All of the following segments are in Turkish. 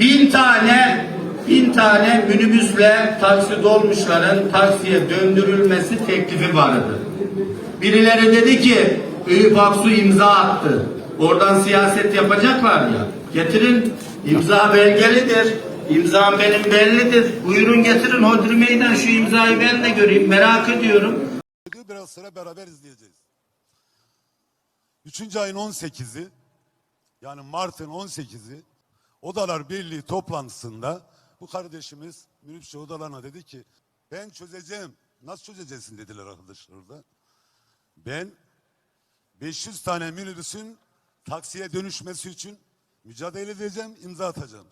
bin tane bin tane minibüsle taksi dolmuşların taksiye döndürülmesi teklifi vardı. Birileri dedi ki Eyüp Aksu imza attı. Oradan siyaset yapacaklar ya. Getirin imza belgelidir. İmzam benim bellidir. Buyurun getirin Hodri Meydan şu imzayı ben de göreyim. Merak ediyorum. diyor. Biraz sonra beraber izleyeceğiz. Üçüncü ayın 18'i yani Mart'ın 18'i Odalar Birliği toplantısında bu kardeşimiz minibüsçü odalarına dedi ki ben çözeceğim. Nasıl çözeceksin dediler arkadaşlar orada. Ben 500 tane minibüsün taksiye dönüşmesi için mücadele edeceğim, imza atacağım.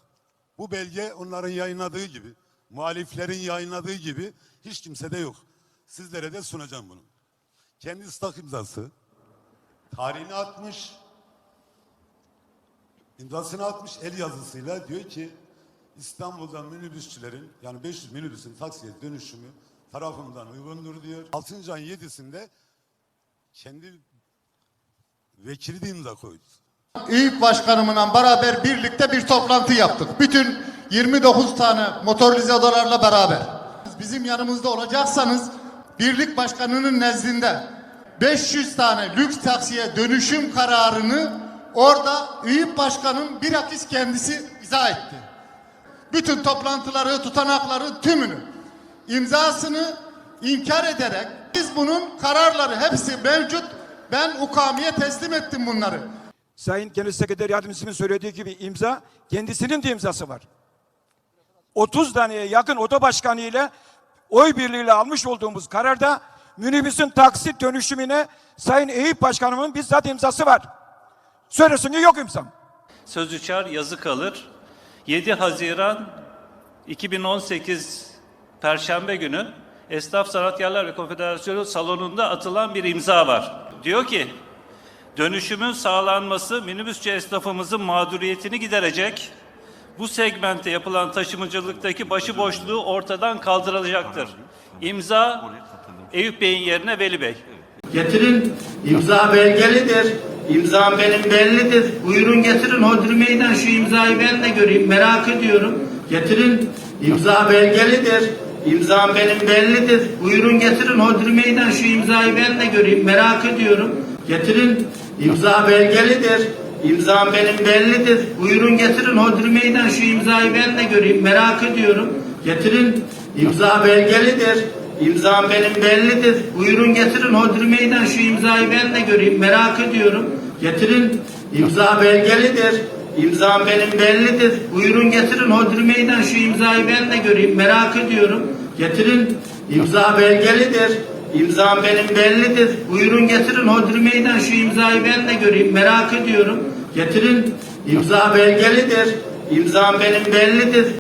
Bu belge onların yayınladığı gibi, muhaliflerin yayınladığı gibi hiç kimsede yok. Sizlere de sunacağım bunu. Kendi ıslak imzası, tarihini atmış, imzasını atmış el yazısıyla diyor ki İstanbul'da minibüsçülerin yani 500 minibüsün taksiye dönüşümü tarafımdan uygundur diyor. 6. ayın 7'sinde kendi vekili de imza koydu. İYİP Başkanımla beraber birlikte bir toplantı yaptık. Bütün 29 tane motorize odalarla beraber. Bizim yanımızda olacaksanız birlik başkanının nezdinde 500 tane lüks taksiye dönüşüm kararını orada İYİP Başkanım bilakis kendisi izah etti. Bütün toplantıları, tutanakları tümünü imzasını inkar ederek biz bunun kararları hepsi mevcut. Ben ukamiye teslim ettim bunları. Sayın Genel Sekreter Yardımcısının söylediği gibi imza kendisinin de imzası var. 30 taneye yakın oda başkanı ile oy birliğiyle almış olduğumuz kararda minibüsün taksit dönüşümüne Sayın Eyüp Başkanımın bizzat imzası var. Söylesin ki yok imzam. Söz uçar yazı kalır. 7 Haziran 2018 Perşembe günü Esnaf Sanatkarlar ve Konfederasyonu salonunda atılan bir imza var. Diyor ki dönüşümün sağlanması minibüsçü esnafımızın mağduriyetini giderecek. Bu segmente yapılan taşımacılıktaki başıboşluğu ortadan kaldırılacaktır. İmza Eyüp Bey'in yerine Veli Bey. Getirin imza belgelidir. İmzam benim bellidir. Buyurun getirin Hodri Meydan şu imzayı ben de göreyim. Merak ediyorum. Getirin imza belgelidir. İmzam benim bellidir. Buyurun getirin Hodri Meydan şu imzayı ben de göreyim. Merak ediyorum. Getirin imza belgelidir. İmzam benim bellidir. Buyurun getirin Hodri Meydan şu imzayı ben de göreyim. Merak ediyorum. Getirin imza belgelidir. İmzam benim bellidir. Buyurun getirin Hodri Meydan şu imzayı ben de göreyim. Merak ediyorum. Getirin imza belgelidir. İmzam benim bellidir. Buyurun getirin Hodri Meydan şu imzayı ben de göreyim. Merak ediyorum. Getirin imza belgelidir. İmzam benim bellidir. Buyurun getirin Hodri Meydan şu imzayı ben de göreyim. Merak ediyorum. Getirin imza belgelidir. İmzam benim bellidir.